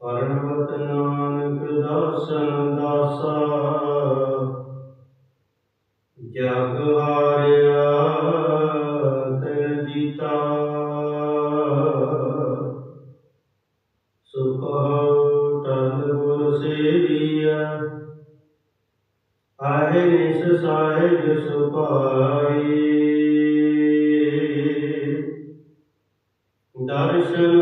ਪਰਮਤ ਨਾਨਕ ਦਰਸ਼ਨ ਦਾਸਾ। ਜਗ ਹਾਰਿਆ ਤੈਨ ਜੀਤਾ। ਸੁਖ ਟਲ ਗੁਰ ਸੇਵੀਆ ਆਏ ਨਿਸ ਸਾਹਿਜ ਸੁਭਾਈ। ਦਰਸ਼ਨ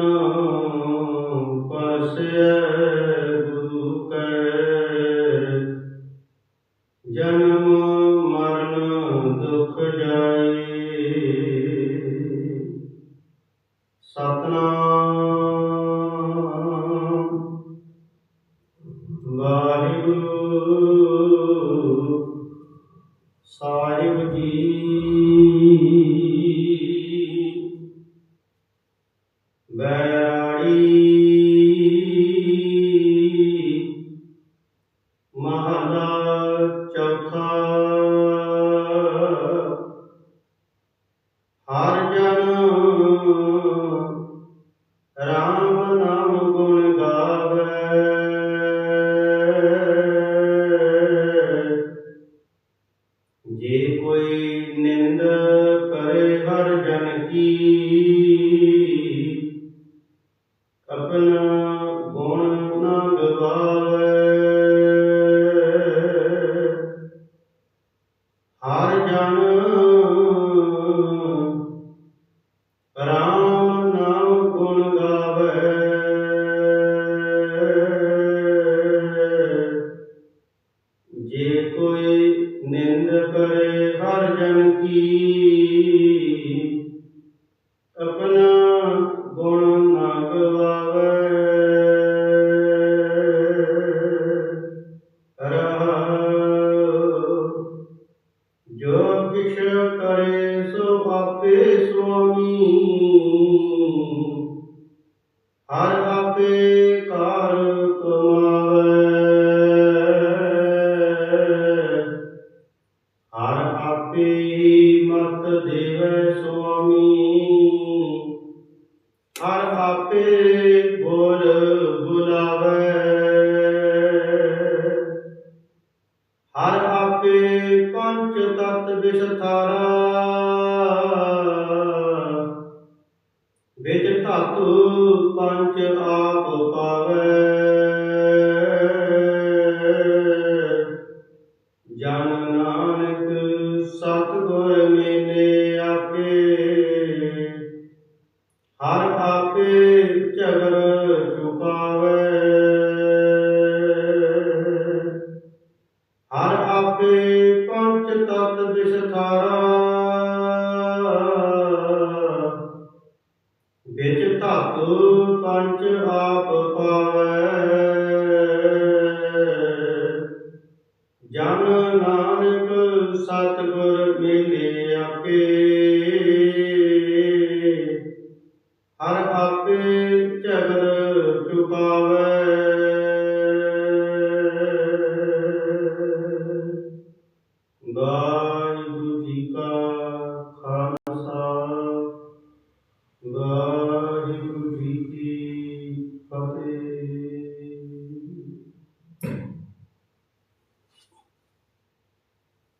ਸਤਨਾਮ। ਵਾਹਿਗੁਰੂ। ਸਾਹਿਬ ਜੀ। ਬੈਰਾੜੀ। ਆਪੇ ਕਾਰ ਕਮਾਵੇ। ਹਰ ਆਪੇ ਮਤ ਦੇਵੇ ਸੁਆਮੀ। ਹਰ ਆਪੇ ਬੋਲ ਬੁਲਾਵੇ। ਹਰ ਆਪੇ ਪੰਚ ਤਤ ਵਿਸਥਾਰਾ ਧਾਤੂ ਪੰਚ ਆਪ ਪਾਵੇ ਪੰਜ ਆਪ ਪਾਵੇ। ਜਨ ਨਾਨਕ ਸਤਿਗੁਰ ਮਿਲੇ ਆਪੇ। ਹਰ ਆਪੇ ਝਗਰ ਚੁਕਾਵੇ।